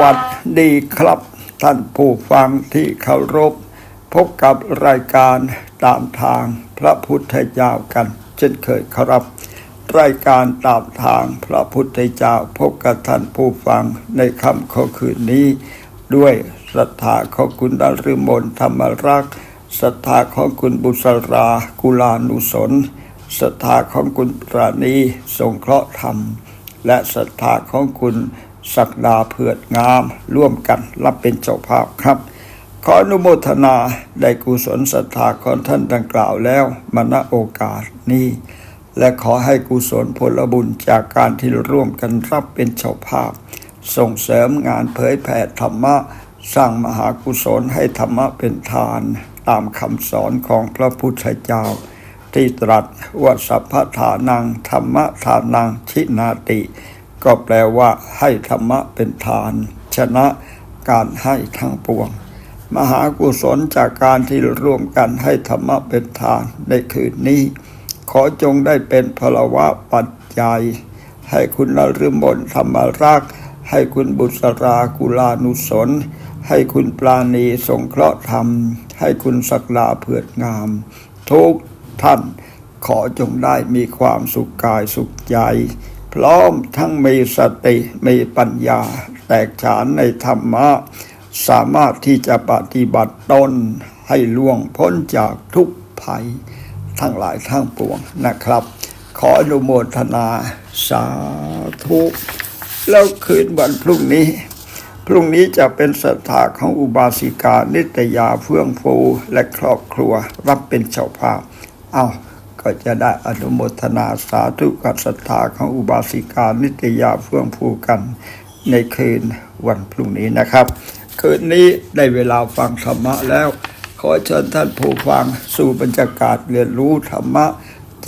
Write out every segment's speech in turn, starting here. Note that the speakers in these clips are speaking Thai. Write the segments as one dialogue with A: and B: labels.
A: วัสดีครับ ท่านผู้ฟังที่เคารพ พบกับรายการตามทางพระพุทธเจ้ากัน เช่นเคยครับ รายการตามทางพระพุทธเจ้าพบกับท่านผู้ฟังในค่ำคืนคืนนี้ ด้วยศรัทธาของคุณดารุมนธรรมรักษ์ศรัทธาของคุณบุษรากุลานุสนศรัทธาของคุณปราณีสงเคราะห์ธรรม และศรัทธาของคุณ ศักดาเผือดงาม ร่วมกันรับเป็นเจ้าภาพครับ ขออนุโมทนาได้กุศลศรัทธาของท่านดังกล่าวแล้วมณโอกาสนี้ และขอให้กุศลผลบุญจากการที่ร่วมกันรับเป็นเจ้าภาพ ส่งเสริมงานเผยแผ่ธรรมะ สร้างมหากุศลให้ธรรมะเป็นทาน ตามคำสอนของพระพุทธเจ้า ที่ตรัสว่าสัพพทานังธรรมทานังชินาติ ก็แปลว่าให้ธรรมะเป็นทาน ชนะการให้ทั้งปวง มหากุศลจากการที่ร่วมกันให้ธรรมะเป็นทานในคืนนี้ ขอจงได้เป็นพลวะปัจจัย ให้คุณนฤมลธรรมรักษ์ให้คุณบุษรากุลานุสน ให้คุณปราณีสงเคราะห์ธรรม ให้คุณศักดาเผือดงาม ทุกท่านขอจงได้มีความสุขกายสุขใจ พร้อมทั้งมีสติมีปัญญา แตกฉานในธรรมะ สามารถที่จะปฏิบัติตนให้ล่วงพ้นจากทุกภัย ทั้งหลายทั้งปวงนะครับ ขออนุโมทนาสาธุแล้วคืนวันพรุ่งนี้ พรุ่งนี้จะเป็นศรัทธาของอุบาสิกานิตยาเฟื่องฟูและครอบครัวรับเป็นเจ้าภาพ เอา ก็จะได้อนุโมทนาสาธุกับศรัทธาของอุบาสิกานิตยาเฟื่องฟูกัน ในคืนวันพรุ่งนี้นะครับ คืนนี้ได้เวลาฟังธรรมะแล้ว ขอเชิญท่านผู้ฟังสู่บรรยากาศเรียนรู้ธรรมะ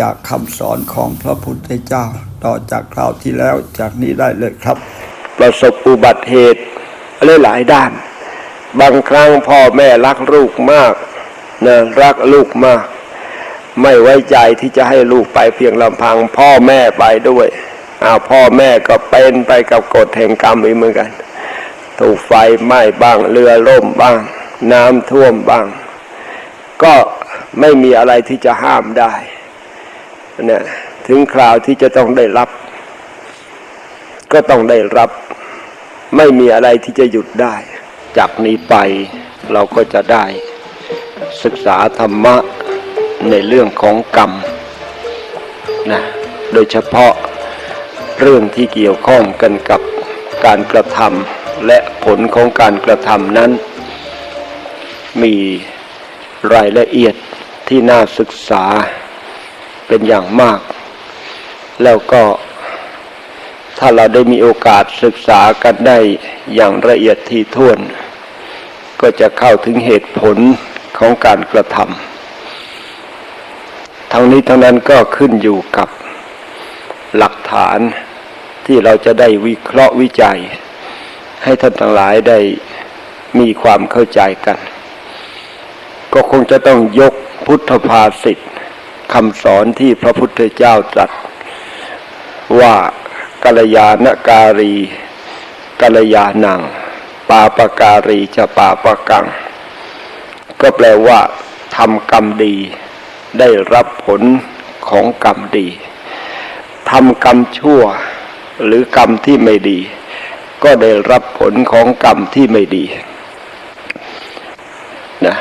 A: จากคำสอนของพระพุทธเจ้า ต่อจากคราวที่แล้วจากนี้ได้เลยครับ
B: ประสบอุบัติเหตุหลายหลายด้าน บางครั้งพ่อแม่รักลูกมากนะรักลูกมาก ไม่ไว้ใจที่จะให้ลูกไปเพียงลำพัง พ่อแม่ไปด้วยอ้าวพ่อแม่ก็เป็นไปกับกฎแห่งกรรมอีกเหมือนกัน ถูกไฟไหม้บ้างเรือล่มบ้าง น้ำท่วมบ้าง ก็ไม่มีอะไรที่จะห้ามได้เนี่ยถึงคราวที่จะต้องได้รับ ก็ต้องได้รับ ไม่มีอะไรที่จะหยุดได้ จากนี้ไปเราก็จะได้ศึกษาธรรมะ ในเรื่องของกรรมนะโดยเฉพาะเรื่องที่เกี่ยวข้องกันกับการกระทำและผลของการกระทำนั้น มีรายละเอียดที่น่าศึกษาเป็นอย่างมาก แล้วก็ถ้าเราได้มีโอกาสศึกษากันได้อย่างละเอียดที่ถ้วน ก็จะเข้าถึงเหตุผลของการกระทำ ทั้งนี้ทั้งนั้นก็ขึ้นอยู่กับหลักฐานที่เราจะได้วิเคราะห์วิจัย ให้ท่านทั้งหลายได้มีความเข้าใจกัน ก็คงจะต้องยกพุทธภาษิตคำสอนที่พระพุทธเจ้าตรัสว่ากัลยาณการีกัลยาณัง ปาปการีจะปาปกัง ก็แปลว่าทำกรรมดี ได้รับผลของกรรมดีทำกรรมชั่วหรือกรรมที่ไม่ดี ก็ได้รับผลของกรรมที่ไม่ดีนะ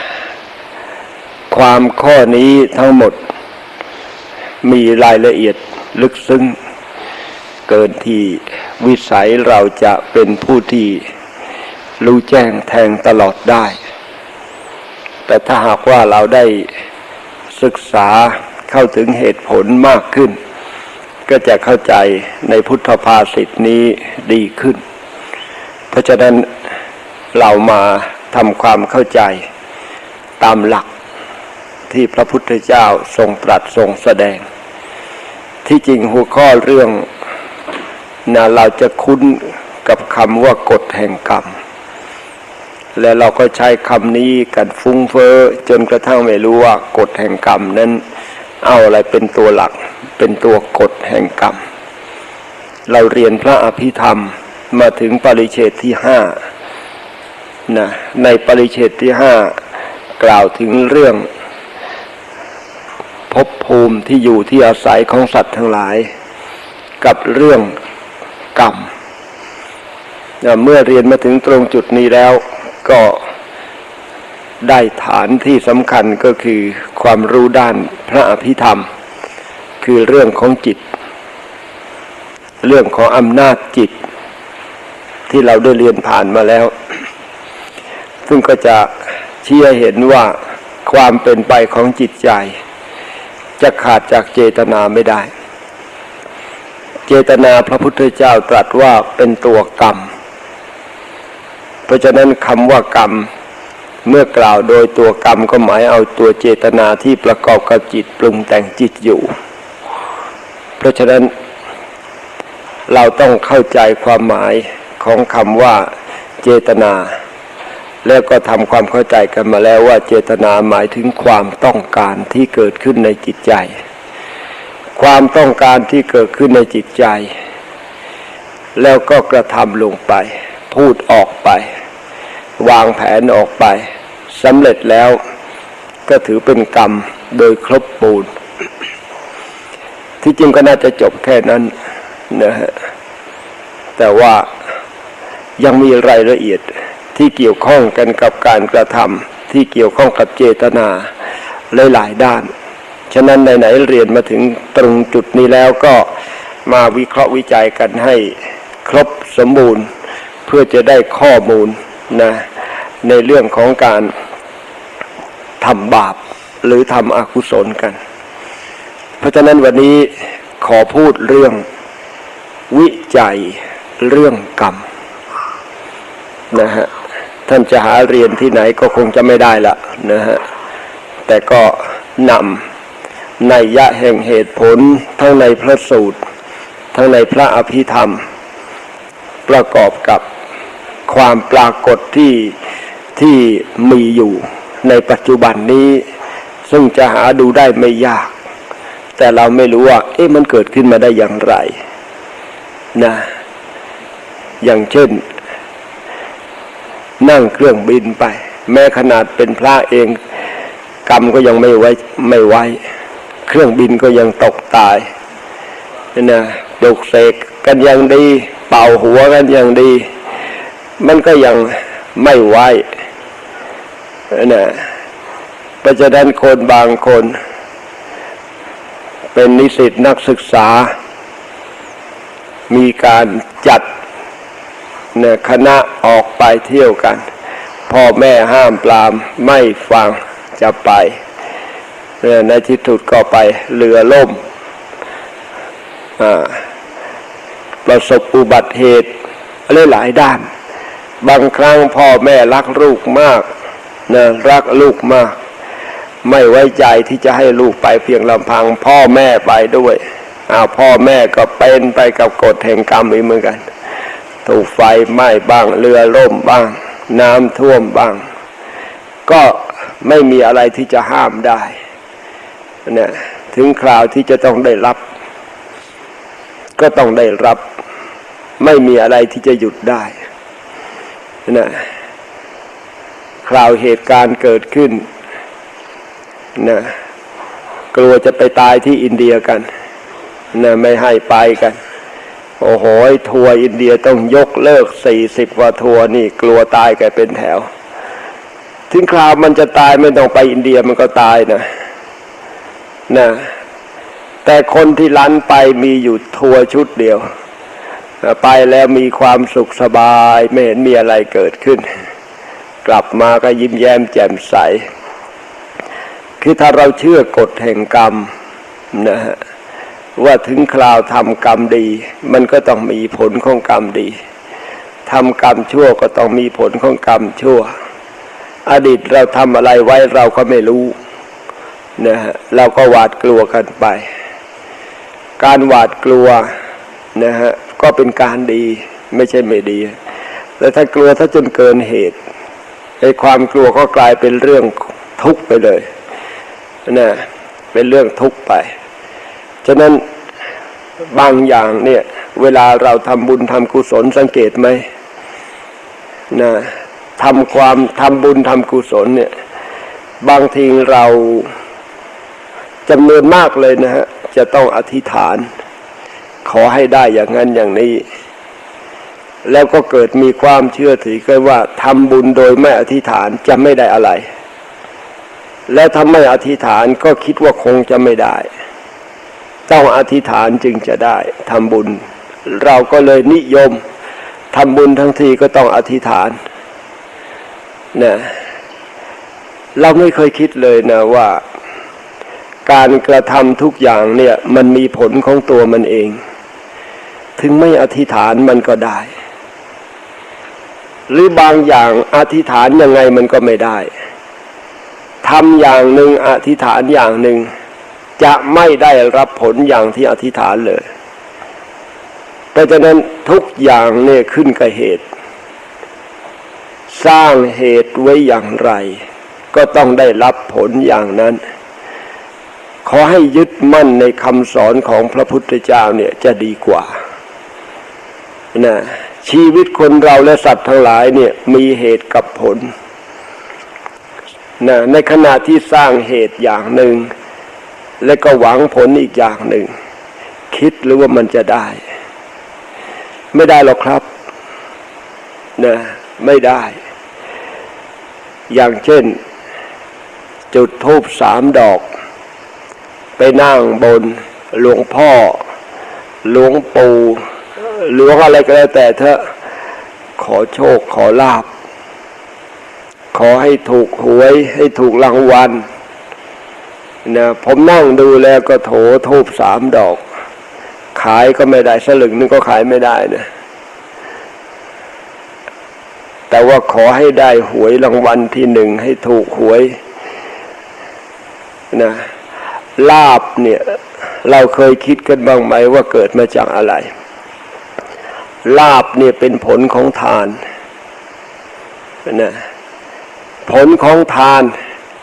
B: ความข้อนี้ทั้งหมดมีรายละเอียดลึกซึ้ง เกินที่วิสัยเราจะเป็นผู้ที่รู้แจ้งแทงตลอดได้ แต่ถ้าหากว่าเราได้ ศึกษาเข้าถึงเหตุผลมากขึ้น ก็จะเข้าใจในพุทธภาษิตนี้ดีขึ้น เพราะฉะนั้นเรามาทำความเข้าใจตามหลักที่พระพุทธเจ้าทรงตรัสทรงแสดง ที่จริงหัวข้อเรื่องนะเราจะคุ้นกับคำว่ากฎแห่งกรรม และเราก็ใช้คำนี้กันฟุ้งเฟ้อจนกระทั่งไม่รู้ว่ากฎแห่งกรรมนั้นเอาอะไรเป็นตัวหลัก เป็นตัวกฎแห่งกรรม เราเรียนพระอภิธรรมมาถึงปริเชตที่ห้านะในปริเชตที่ห้ากล่าวถึงเรื่องภพภูมิที่อยู่ที่อาศัยของสัตว์ทั้งหลาย กับเรื่องกรรมนะเมื่อเรียนมาถึงตรงจุดนี้แล้ว ก็ได้ฐานที่สำคัญก็คือความรู้ด้านพระอภิธรรม คือเรื่องของจิต เรื่องของอำนาจจิต ที่เราได้เรียนผ่านมาแล้ว ซึ่งก็จะเชี้ให้เห็นว่าความเป็นไปของจิตใจ จะขาดจากเจตนาไม่ได้ เจตนาพระพุทธเจ้าตรัสว่าเป็นตัวกรรม เพราะฉะนั้นคำว่ากรรม เมื่อกล่าวโดยตัวกรรมก็หมายเอาตัวเจตนาที่ประกอบกับจิตปรุงแต่งจิตอยู่ เพราะฉะนั้นเราต้องเข้าใจความหมายของคำว่าเจตนา แล้วก็ทำความเข้าใจกันมาแล้วว่าเจตนาหมายถึงความต้องการที่เกิดขึ้นในจิตใจ ความต้องการที่เกิดขึ้นในจิตใจ แล้วก็กระทำลงไป พูดออกไป วางแผนออกไปสำเร็จแล้วก็ถือเป็นกรรมโดยครบปูนที่จริงก็น่าจะจบแค่นั้นนะฮะแต่ว่ายังมีรายละเอียดที่เกี่ยวข้องกันกับการกระทำที่เกี่ยวข้องกับเจตนาหลายๆด้าน ฉะนั้นไหนๆเรียนมาถึงตรงจุดนี้แล้วก็มาวิเคราะห์วิจัยกันให้ครบสมบูรณ์ เพื่อจะได้ข้อมูลนะในเรื่องของการทำบาปหรือทำอกุศลกัน เพราะฉะนั้นวันนี้ขอพูดเรื่องวิจัยเรื่องกรรมนะฮะท่านจะหาเรียนที่ไหนก็คงจะไม่ได้ละนะฮะแต่ก็นำในยะแห่งเหตุผลทั้งในพระสูตร ทั้งในพระอภิธรรม ประกอบกับ ความปรากฏที่ที่มีอยู่ในปัจจุบันนี้ ซึ่งจะหาดูได้ไม่ยาก แต่เราไม่รู้ว่า เอ๊ะมันเกิดขึ้นมาได้อย่างไรนะอย่างเช่น นั่งเครื่องบินไป แม้ขนาดเป็นพระเอง กรรมก็ยังไม่ไว้ไม่ไว้ เครื่องบินก็ยังตกตายนะดกเสกกันอย่างดี เป่าหัวกันอย่างดี มันก็ยังไม่ไหวนะเพราะฉะนั้นคนบางคน เป็นนิสิตนักศึกษา มีการจัดนี่ยคณะออกไปเที่ยวกัน พ่อแม่ห้ามปรามไม่ฟังจะไปนี่ยในที่สุดก็ไปเรือล่ม ประสบอุบัติเหตุอะไรหลายด้าน บางครั้งพ่อแม่รักลูกมากนะรักลูกมาก ไม่ไว้ใจที่จะให้ลูกไปเพียงลำพัง พ่อแม่ไปด้วยอ้าวพ่อแม่ก็เป็นไปกับกฎแห่งกรรมอีกเหมือนกัน ถูกไฟไหม้บ้างเรือล่มบ้าง น้ำท่วมบ้าง ก็ไม่มีอะไรที่จะห้ามได้เนี่ยถึงคราวที่จะต้องได้รับ ก็ต้องได้รับ ไม่มีอะไรที่จะหยุดได้ นะคราวเหตุการณ์เกิดขึ้นนะกลัวจะไปตายที่อินเดียกันนะไม่ให้ไปกัน โอ้โหทัวร์อินเดียต้องยกเลิกสี่สิบกว่าทัวร์นี่กลัวตายกันเป็นแถว ถึงคราวมันจะตายไม่ต้องไปอินเดียมันก็ตายนะนะแต่คนที่ลันไปมีอยู่ทัวร์ชุดเดียว ไปแล้วมีความสุขสบายไม่เห็นมีอะไรเกิดขึ้น กลับมาก็ยิ้มแย้มแจ่มใส คือถ้าเราเชื่อกฎแห่งกรรมนะฮะว่าถึงคราวทำกรรมดี มันก็ต้องมีผลของกรรมดีทำกรรมชั่วก็ต้องมีผลของกรรมชั่ว อดีตเราทำอะไรไว้เราก็ไม่รู้นะฮะเราก็หวาดกลัวกันไป การหวาดกลัวนะฮะ ก็เป็นการดีไม่ใช่ไม่ดี แต่ถ้ากลัวถ้าจนเกินเหตุไอ้ความกลัวก็กลายเป็นเรื่องทุกข์ไปเลยนะเป็นเรื่องทุกข์ไป ฉะนั้นบางอย่างเนี่ย เวลาเราทำบุญทำกุศลสังเกตไหมนะทำความทำบุญทำกุศลเนี่ย บางทีเราจำนวนมากเลยนะฮะ จะต้องอธิษฐาน ขอให้ได้อย่างนั้นอย่างนี้ แล้วก็เกิดมีความเชื่อถือกันว่าทำบุญโดยไม่อธิษฐานจะไม่ได้อะไร และถ้าไม่อธิษฐานก็คิดว่าคงจะไม่ได้ ต้องอธิษฐานจึงจะได้ทำบุญ เราก็เลยนิยมทำบุญทั้งทีก็ต้องอธิษฐานนะเราไม่เคยคิดเลยนะว่าการกระทำทุกอย่างเนี่ยมันมีผลของตัวมันเอง ถึงไม่อธิษฐานมันก็ได้ หรือบางอย่างอธิษฐานยังไงมันก็ไม่ได้ทำอย่างหนึ่งอธิษฐานอย่างหนึ่ง จะไม่ได้รับผลอย่างที่อธิษฐานเลยเพราะฉะนั้นทุกอย่างเนี่ยขึ้นกับเหตุ สร้างเหตุไว้อย่างไร ก็ต้องได้รับผลอย่างนั้น ขอให้ยึดมั่นในคำสอนของพระพุทธเจ้าเนี่ยจะดีกว่า นะชีวิตคนเราและสัตว์ทั้งหลายเนี่ยมีเหตุกับผลนะในขณะที่สร้างเหตุอย่างหนึ่ง และก็หวังผลอีกอย่างหนึ่ง คิดหรือว่ามันจะได้ ไม่ได้หรอกครับนะไม่ได้ อย่างเช่น จุดทูบสามดอก ไปนั่งบน หลวงพ่อ หลวงปู่ หลวงอะไรก็แล้วแต่เถอะขอโชคขอลาบ ขอให้ถูกหวย ให้ถูกรางวัลนะผมนั่งดูแล้วก็โถทูบสามดอก ขายก็ไม่ได้สลึงนึงก็ขายไม่ได้นะแต่ว่าขอให้ได้หวยรางวัลที่หนึ่งให้ถูกหวยนะลาบเนี่ย เราเคยคิดกันบ้างไหมว่าเกิดมาจากอะไร ลาบเนี่ยเป็นผลของทานนะผลของทาน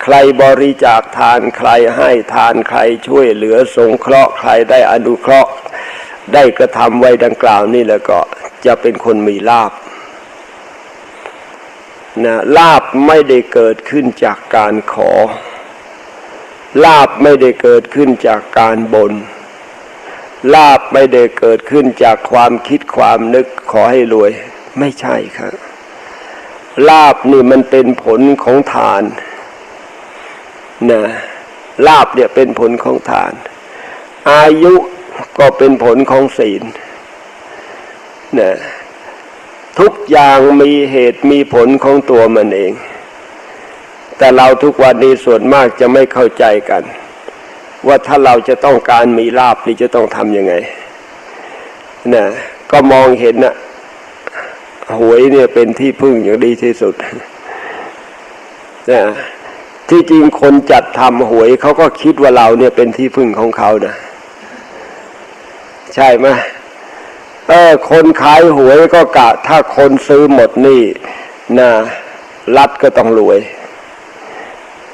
B: ใครบริจาคทานใครให้ทานใครช่วยเหลือสงเคราะห์ใครได้อนุเคราะห์ ได้กระทำไว้ดังกล่าวนี่แล้วก็จะเป็นคนมีลาบนะลาบไม่ได้เกิดขึ้นจากการขอ ลาบไม่ได้เกิดขึ้นจากการบน ลาบไม่ได้เกิดขึ้นจากความคิดความนึกขอให้รวย ไม่ใช่ครับลาบนี่มันเป็นผลของทานนะลาบเนี่ยเป็นผลของทาน อายุก็เป็นผลของศีลนะทุกอย่างมีเหตุมีผลของตัวมันเอง แต่เราทุกวันนี้ส่วนมากจะไม่เข้าใจกัน ว่าถ้าเราจะต้องการมีลาบนี่จะต้องทำยังไงนะก็มองเห็นนะหวยเนี่ยเป็นที่พึ่งอย่างดีที่สุดนะที่จริงคนจัดทำหวยเขาก็คิดว่าเราเนี่ยเป็นที่พึ่งของเขานะใช่ไหมเออคนขายหวยก็กะ ถ้าคนซื้อหมดนี่นะรัฐก็ต้องรวย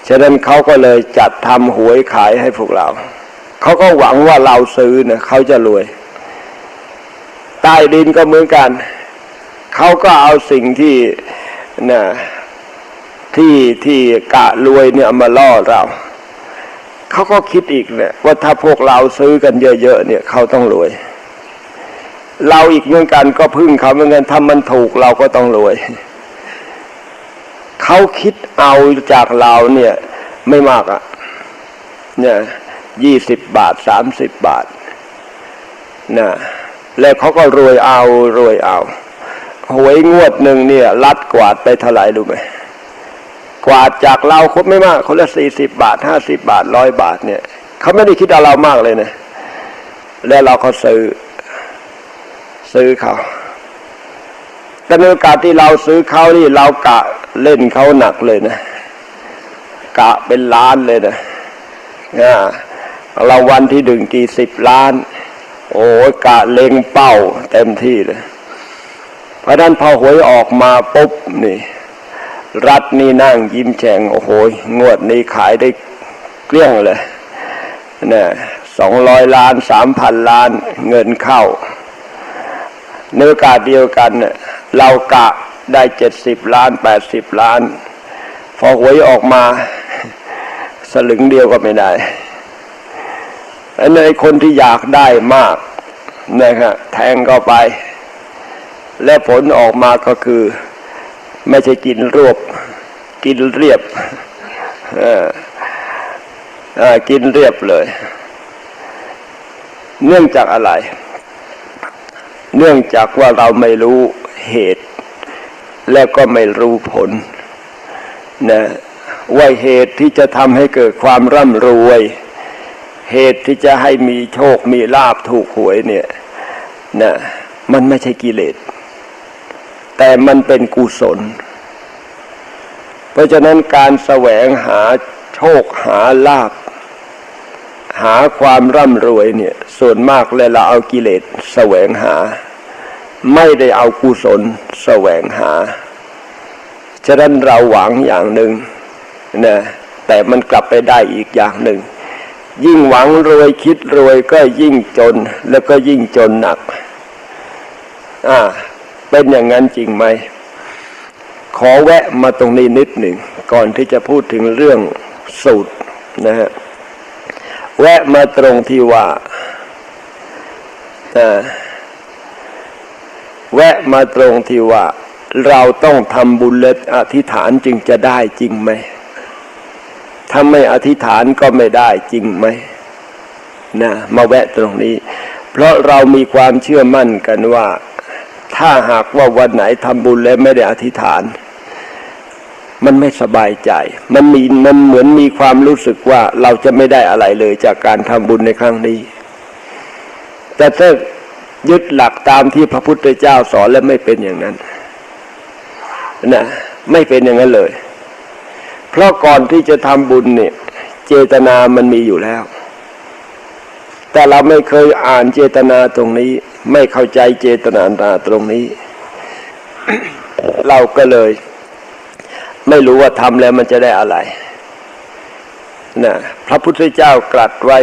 B: ฉะนั้นเขาก็เลยจัดทำหวยขายให้พวกเรา เขาก็หวังว่าเราซื้อเนะเขาจะรวย ใต้ดินก็เหมือนกัน เขาก็เอาสิ่งที่นะที่ที่กะรวยเนี่ยมาล่อเรา เขาก็คิดอีกเนี่ยว่าถ้าพวกเราซื้อกันเยอะๆเนี่ยเขาต้องรวย เราอีกเหมือนกันก็พึ่งเขาเหมือนกันถ้ามันถูกเราก็ต้องรวย เขาคิดเอาจากเราเนี่ย ไม่มากอะ่ะเนี่ยยี่สิบบาทสามสิบบาทนะแล้วเขาก็รวยเอารวยเอาหวยงวดหนึ่งเนี่ยลัดกวาดไปเท่าไหร่รู้ไหมกวาดจากเราครบไม่มากคนละสี่สิบบาทห้าสิบบาทร้อยบาทเนี่ยเขาไม่ได้คิดเอาเรามากเลยนะแล้วเราก็ซื้อซื้อเขา แต่ในโอกาสที่เราซื้อเขานี่เรากะเล่นเขาหนักเลยนะ กะเป็นล้านเลยนะนะเราวันที่ดึงกี่สิบล้าน โอ้กะเล็งเป้าเต็มที่เลยเพราะนั้นพอหวยออกมาปุ๊บนี่ รัฐนี่นั่งยิ้มแฉ่งโอ้โหงวดนี้ขายได้เกลี้ยงเลยนะสองร้อยล้านสามพันล้านเงินเข้าในโอกาสเดียวกันเนี่ย เรากะได้เจ็ดสิบล้านแปดสิบล้าน พอหวยออกมา สลึงเดียวก็ไม่ได้อันในคนที่อยากได้มากนะครับแทงเข้าไป และผลออกมาก็คือ ไม่ใช่กินรวบ กินเรียบเออกินเรียบเลย เนื่องจากอะไร เนื่องจากว่าเราไม่รู้ เหตุ และก็ไม่รู้ผลนะว่าเหตุที่จะทำให้เกิดความร่ำรวย เหตุที่จะให้มีโชคมีลาบถูกหวยเนี่ยนะมันไม่ใช่กิเลส แต่มันเป็นกุศล เพราะฉะนั้นการแสวงหาโชคหาลาบ หาความร่ำรวยเนี่ย ส่วนมากเลยเราเอากิเลสแสวงหา ไม่ได้เอากุศลแสวงหา ฉะนั้นเราหวังอย่างหนึ่งนะแต่มันกลับไปได้อีกอย่างหนึ่ง ยิ่งหวังรวยคิดรวยก็ยิ่งจนแล้วก็ยิ่งจนหนัก อ่า เป็นอย่างนั้นจริงไหม ขอแวะมาตรงนี้นิดหนึ่ง ก่อนที่จะพูดถึงเรื่องสูตรนะฮะ แวะมาตรงที่ว่าอ่า แวะมาตรงที่ว่า เราต้องทำบุญและอธิษฐานจึงจะได้จริงไหมถ้าไม่อธิษฐานก็ไม่ได้จริงไหมนะมาแวะตรงนี้ เพราะเรามีความเชื่อมั่นกันว่า ถ้าหากว่าวันไหนทำบุญแล้วไม่ได้อธิษฐาน มันไม่สบายใจ มันมีมันเหมือนมีความรู้สึกว่าเราจะไม่ได้อะไรเลยจากการทำบุญในครั้งนี้ แต่ถ้า ยึดหลักตามที่พระพุทธเจ้าสอนแล้วไม่เป็นอย่างนั้นนะไม่เป็นอย่างนั้นเลย เพราะก่อนที่จะทำบุญเนี่ย เจตนามันมีอยู่แล้ว แต่เราไม่เคยอ่านเจตนาตรงนี้ ไม่เข้าใจเจตนาตรงนี้ เราก็เลย ไม่รู้ว่าทำแล้วมันจะได้อะไรนะพระพุทธเจ้ากลัดไว้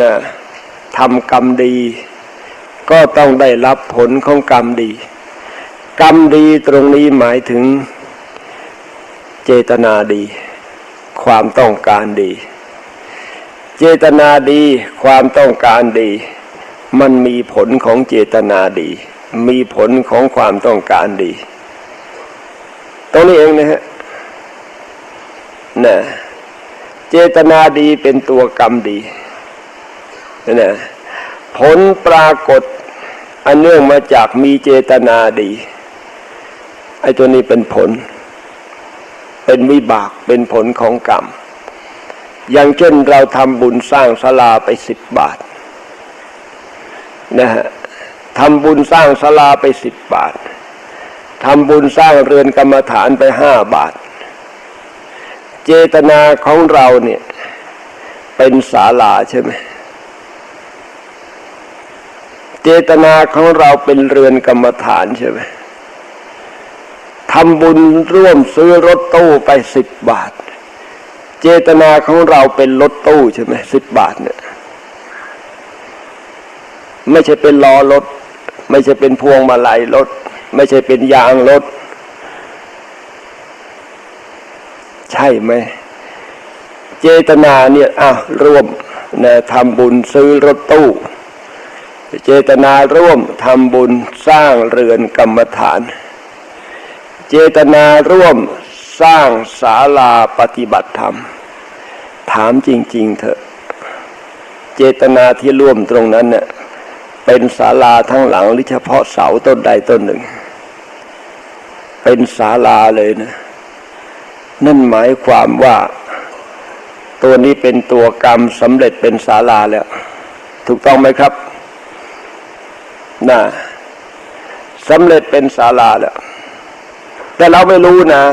B: นะทำกรรมดี ก็ต้องได้รับผลของกรรมดี กรรมดีตรงนี้หมายถึงเจตนาดี ความต้องการดี เจตนาดีความต้องการดี มันมีผลของเจตนาดี มีผลของความต้องการดี ตรงนี้เองนะฮะนะเจตนาดีเป็นตัวกรรมดีนะ ผลปรากฏ อันเนื่องมาจากมีเจตนาดีไอ้ตัวนี้เป็นผล เป็นวิบากเป็นผลของกรรม อย่างเช่นเราทำบุญสร้างศาลาไปสิบบาทนะฮะทำบุญสร้างศาลาไปสิบบาททำบุญสร้างเรือนกรรมฐานไปห้าบาท เจตนาของเราเนี่ย เป็นศาลาใช่ไหม เจตนาของเราเป็นเรือนกรรมฐานใช่ไหมทำบุญร่วมซื้อรถตู้ไปสิบบาท เจตนาของเราเป็นรถตู้ใช่ไหมสิบบาทเนี่ย ไม่ใช่เป็นล้อรถ ไม่ใช่เป็นพวงมาลัยรถ ไม่ใช่เป็นยางรถ ใช่ไหมเจตนาเนี่ยอะร่วมนะทำบุญซื้อรถตู้ เจตนาร่วมทำบุญสร้างเรือนกรรมฐาน เจตนาร่วมสร้างศาลาปฏิบัติธรรม ถามจริง ๆ เถอะ เจตนาที่ร่วมตรงนั้นเนี่ยเป็นศาลาทั้งหลังหรือเฉพาะเสาต้นใดต้นหนึ่ง เป็นศาลาเลยนะ นั่นหมายความว่าตัวนี้เป็นตัวกรรมสำเร็จเป็นศาลาแล้ว ถูกต้องไหมครับ นะสำเร็จเป็นศาลาแล้วแต่เราไม่รู้นะ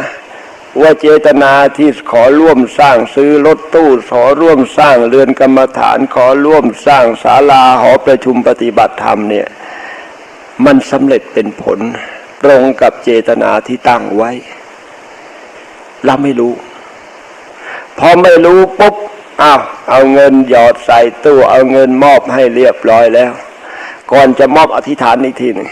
B: ว่าเจตนาที่ขอร่วมสร้างซื้อรถตู้ขอร่วมสร้างเรือนกรรมฐานขอร่วมสร้างศาลาหอประชุมปฏิบัติธรรมเนี่ย มันสำเร็จเป็นผล ตรงกับเจตนาที่ตั้งไว้ เราไม่รู้ พอไม่รู้ปุ๊บอ้าวเอาเงินหยอดใส่ตู้ เอาเงินมอบให้เรียบร้อยแล้ว ก่อนจะมอบอธิษฐานอีกทีหนึ่ง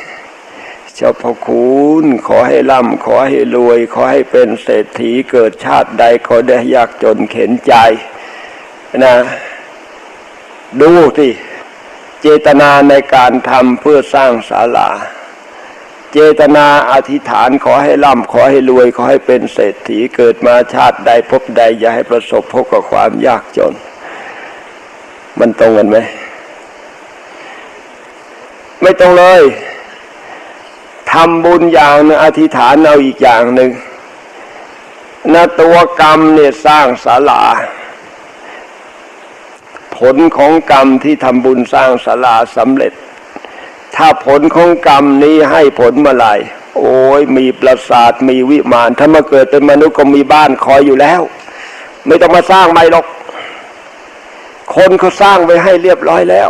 B: เจ้าพระคุณขอให้ร่ำขอให้รวย ขอให้เป็นเศรษฐีเกิดชาติใดขอได้ยากจนเข็นใจนะดูที่เจตนาในการทำเพื่อสร้างศาลา เจตนาอธิษฐานขอให้ร่ำขอให้รวย ขอให้เป็นเศรษฐีเกิดมาชาติใดพบใด อย่าให้ประสบพบกับความยากจน มันตรงกันไหม ไม่ตรงเลยทำบุญอย่างนึงอธิษฐานเอาอีกอย่างหนึ่งนะตัวกรรมเนี่ยสร้างศาลา ผลของกรรมที่ทำบุญสร้างศาลาสำเร็จ ถ้าผลของกรรมนี้ให้ผลเมื่อไหร่โอ้ยมีปราสาทมีวิมาน ถ้ามาเกิดเป็นมนุษย์ก็มีบ้านคอยอยู่แล้ว ไม่ต้องมาสร้างใหม่หรอก คนเขาสร้างไว้ให้เรียบร้อยแล้ว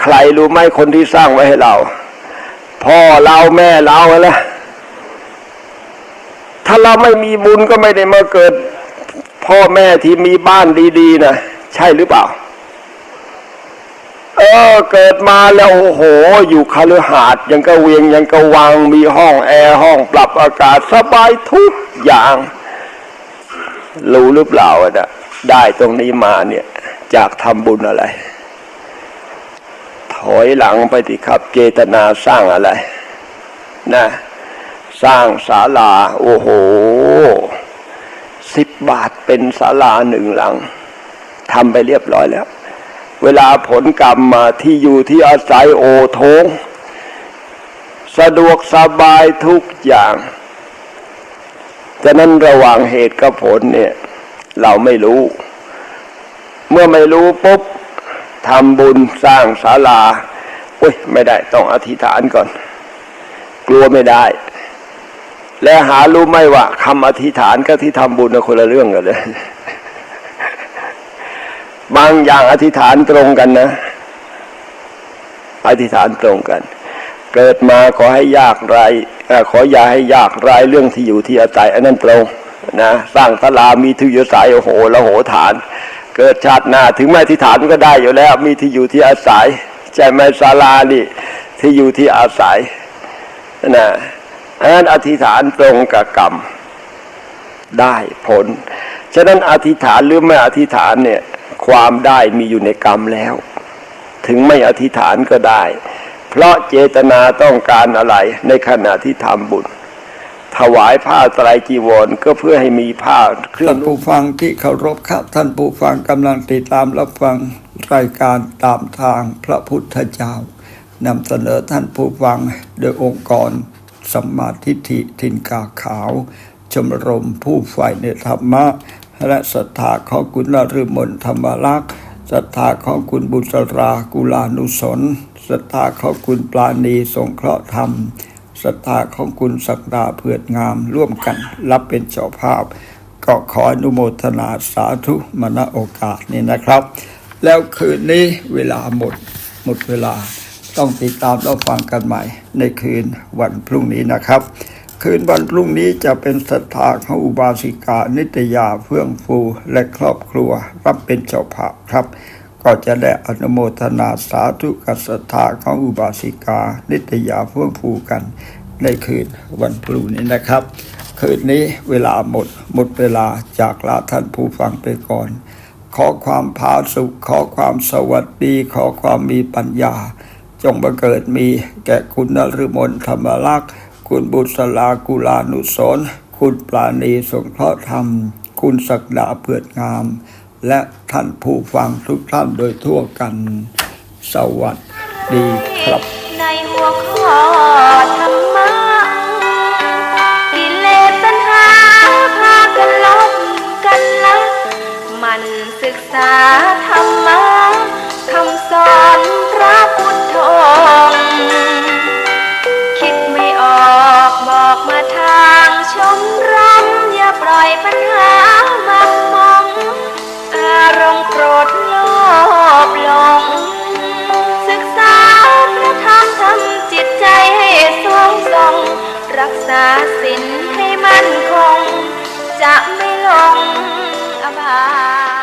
B: ใครรู้ไหมคนที่สร้างไว้ให้เรา พ่อเราแม่เราละถ้าเราไม่มีบุญก็ไม่ได้มาเกิด พ่อแม่ที่มีบ้านดีๆนะใช่หรือเปล่า เออเกิดมาแล้วโอ้โห อยู่คาลือหาดยังก็เวียงยังก็วังมีห้องแอร์ห้องปรับอากาศสบายทุกอย่างรู้หรือเปล่าอะนะได้ตรงนี้มาเนี่ย จากทำบุญอะไร ถอยหลังไปสิครับ เจตนาสร้างอะไร นะ สร้างศาลา โอ้โหสิบบาทเป็นศาลาหนึ่งหลังทำไปเรียบร้อยแล้ว เวลาผลกรรมมาที่อยู่ที่อาศัยโอโทงสะดวกสบายทุกอย่างฉะนั้นระหว่างเหตุกับผลเนี่ย เราไม่รู้ เมื่อไม่รู้ปุ๊บ ทำบุญสร้างศาลาอุ้ยไม่ได้ต้องอธิษฐานก่อน กลัวไม่ได้ และหารู้ไหมว่าคำอธิษฐานกับที่ทำบุญน่คนละเรื่องกันเลย บางอย่างอธิษฐานตรงกันนะ อธิษฐานตรงกัน เกิดมาขอให้ยากไรขออย่าให้ยากไรเรื่องที่อยู่ที่อาศัยอันนั้นตรงนะสร้างตลามีที่อยู่อายโอ้โหละโหฐาน เกิดชาติหน้าถึงแม้ที่ฐานก็ได้อยู่แล้ว มีที่อยู่ที่อาศัยใช่ไหมศาลานี่ที่อยู่ที่อาศัยนะอันนั้นอธิษฐานตรงกับกรรมได้ผล ฉะนั้นอธิษฐานหรือไม่อธิษฐานเนี่ยความได้มีอยู่ในกรรมแล้ว ถึงไม่อธิษฐานก็ได้ เพราะเจตนาต้องการอะไรในขณะที่ทำบุญ ถวายผ้าไตรจีวรก็เพื่อให้มีผ้าเครื่อง
A: ท่านผู้ฟังที่เคารพครับท่านผู้ฟังกำลังติดตามรับฟังรายการตามทางพระพุทธเจ้านำเสนอท่านผู้ฟังโดยองค์กรสัมมาทิฏฐิทินกาขาว ชมรมผู้ใฝ่ในธรรมะ และศรัทธาของคุณนฤมลธรรมลักษ์ศรัทธาของคุณบุษรากุลานุสนศรัทธาของคุณปราณีสงเคราะห์ธรรม ศรัทธาของคุณศักดาเผือดงามร่วมกันรับเป็นเจ้าภาพ ก็ขออนุโมทนาสาธุมาณโอกาสนี้นะครับ แล้วคืนนี้เวลาหมดหมดเวลาต้องติดตามรับฟังกันใหม่ ในคืนวันพรุ่งนี้นะครับ คืนวันพรุ่งนี้จะเป็นศรัทธาของอุบาสิกานิตยาเฟื่องฟูและครอบครัวรับเป็นเจ้าภาพครับ ก็จะได้อนุโมทนาสาธุกับศรัทธาของอุบาสิกา นิตยาเฟื่องฟูกันในคืนวันพรุ่งนี้นะครับ คืนนี้เวลาหมดหมดเวลาจากลาท่านผู้ฟังไปก่อน ขอความพาสุข ขอความสวัสดี ขอความมีปัญญา จงบังเกิดมีแก่คุณนฤมลธรรมลักษณ์คุณบุษลากุลานุสนคุณปราณีสงเคราะห์ธรรม คุณศักดาเผือดงาม และท่านผู้ฟังทุกท่านโดยทั่วกัน สวัสดีครับ
C: ในหัวข้อธรรมะกิเลสตัณหาพากันลบกันละมันศึกษาธรรมะคำสอนพระพุทธองค์คิดไม่ออกบอกมาทางชมรมอย่าปล่อยปัญหามักมองอารมณ์โกรธโลภหลงศึกษาพระธรรมทำจิตใจให้สวงทรง รักษาศีลให้มั่นคง จะไม่หลงอบาย